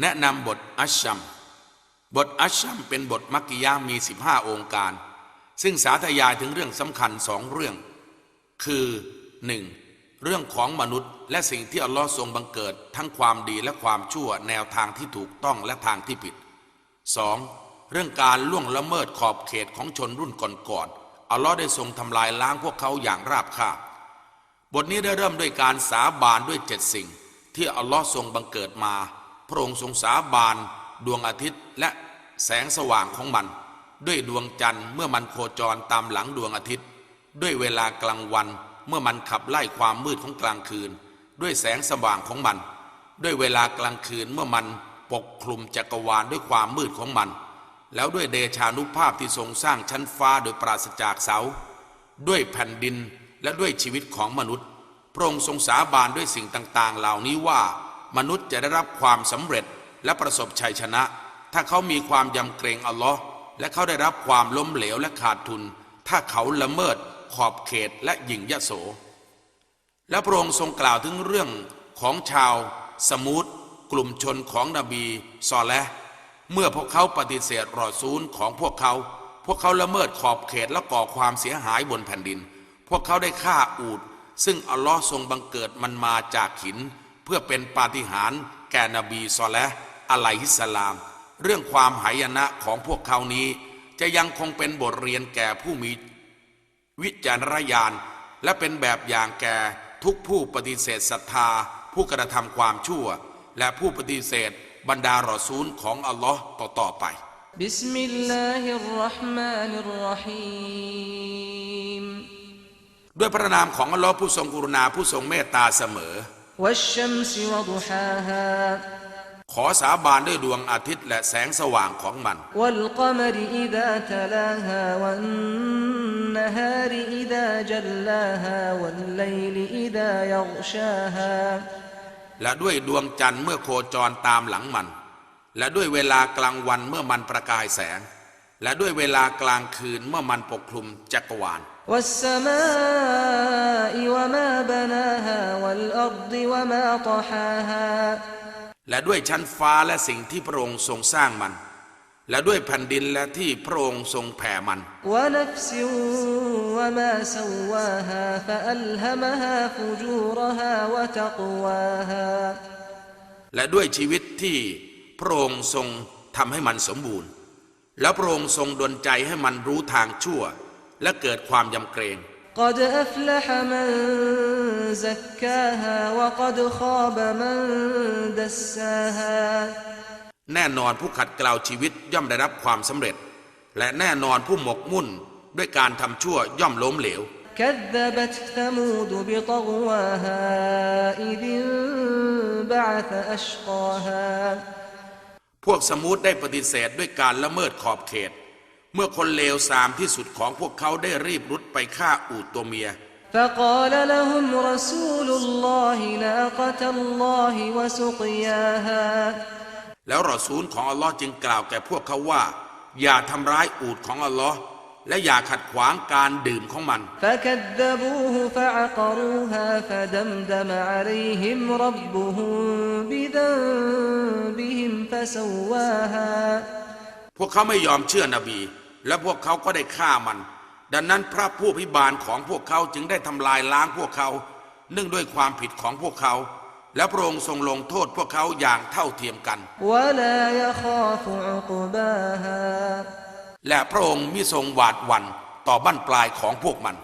แนะนำบทอัชชัม บทอัชชัมเป็นบทมักกิยะห์มี 15 องค์การ ซึ่งสาธยายถึงเรื่องสำคัญสองเรื่อง คือ 1. เรื่องของมนุษย์และสิ่งที่อัลลอฮ์ทรงบังเกิดทั้งความดีและความชั่วแนวทางที่ถูกต้องและทางที่ผิด 2. เรื่องการล่วงละเมิดขอบเขตของชนรุ่นก่อนๆอัลลอฮ์ได้ทรงทำลายล้างพวกเขาอย่างราบคาบบทนี้ได้เริ่มด้วยการสาบานด้วยเจ็ดสิ่ง ที่อัลลอฮ์ทรงบังเกิดมา พระองค์ทรงสาบานดวงอาทิตย์และแสงสว่างของมัน ด้วยดวงจันทร์เมื่อมันโคจรตามหลังดวงอาทิตย์ ด้วยเวลากลางวันเมื่อมันขับไล่ความมืดของกลางคืน ด้วยแสงสว่างของมัน ด้วยเวลากลางคืนเมื่อมันปกคลุมจักรวาลด้วยความมืดของมัน แล้วด้วยเดชานุภาพที่ทรงสร้างชั้นฟ้าโดยปราศจากเสา ด้วยแผ่นดินและด้วยชีวิตของมนุษย์ พระองค์ทรงสาบานด้วยสิ่งต่างๆ เหล่านี้ว่า มนุษย์จะได้รับความสำเร็จและประสบชัยชนะ ถ้าเขามีความยำเกรงอัลลอฮ์และเขาได้รับความล้มเหลวและขาดทุน ถ้าเขาละเมิดขอบเขตและหยิ่งยโส และพระองค์ทรงกล่าวถึงเรื่องของชาว สมูทกลุ่มชนของนบีซอแลห์เมื่อพวกเขาปฏิเสธรอซูลของพวกเขา พวกเขาละเมิดขอบเขตและก่อความเสียหายบนแผ่นดิน พวกเขาได้ฆ่าอูด ซึ่งอัลลอฮ์ทรงบังเกิดมันมาจากหิน พื่อเป็นปาฏิหาริย์แก่นบีซอแลห์อะลัยฮิสสลาม เรื่องความหายนะของพวกเขานี้ จะยังคงเป็นบทเรียนแก่ผู้มี วิจารณญาณและเป็นแบบอย่างแก่ทุกผู้ปฏิเสธศรัทธา ผู้กระทำความชั่ว และผู้ปฏิเสธบรรดารอซูลของอัลลอฮ์ต่อๆไป بسم الله الرحمن الرحيم ด้วยพระนามของอัลลอฮ์ผู้ทรงกรุณาผู้ทรงเมตตาเสมอ والشمس وضحاها ขอสาบานด้วยดวงอาทิตย์และแสงสว่างของมัน และด้วยดวงจันทร์เมื่อโคจรตามหลังมัน และด้วยเวลากลางวันเมื่อมันประกายแสง และด้วยเวลากลางคืนเมื่อมันปกคลุมจักรวาล والسماء وما بناها والأرض وما طحاها และด้วยชั้นฟ้าและสิ่งที่พระองค์ทรงสร้างมัน และด้วยแผ่นดินและที่พระองค์ทรงแผ่มัน ونفس وما سواها فألهمها فجورها وتقواها และด้วยชีวิตที่พระองค์ทรงทำให้มันสมบูรณ์ แล้วพระองค์ทรงดลใจให้มันรู้ทางชั่ว และเกิดความยำเกรง قد أفلح من زكاها وقد خاب من دساها แน่นอนผู้ขัดเกลาชีวิตย่อมได้รับความสำเร็จ และแน่นอนผู้หมกมุ่นด้วยการทำชั่วย่อมล้มเหลว كذبت ثمود بطغواها إذ انبعث أشقاها พวกสมูทได้ปฏิเสธด้วยการละเมิดขอบเขต เมื่อคนเลวสามที่สุดของพวกเขาได้รีบรุดไปฆ่าอูดตัวเมีย فقال لهم رسول الله ناقة الله وسقياها แล้วรอซูลของอัลลอฮ์จึงกล่าวแก่พวกเขาว่า อย่าทำร้ายอูดของอัลลอฮ์และอย่าขัดขวางการดื่มของมัน فكذبوه فعقروها فدمدم عليهم ربهم بذنبهم فسواها พวกเขาไม่ยอมเชื่อนบี และพวกเขาก็ได้ฆ่ามัน ดังนั้นพระผู้พิบาลของพวกเขาจึงได้ทำลายล้างพวกเขา เนื่องด้วยความผิดของพวกเขา และพระองค์ทรงลงโทษพวกเขาอย่างเท่าเทียมกัน และพระองค์มิทรงหวาดหวั่นต่อบั้นปลายของพวกมัน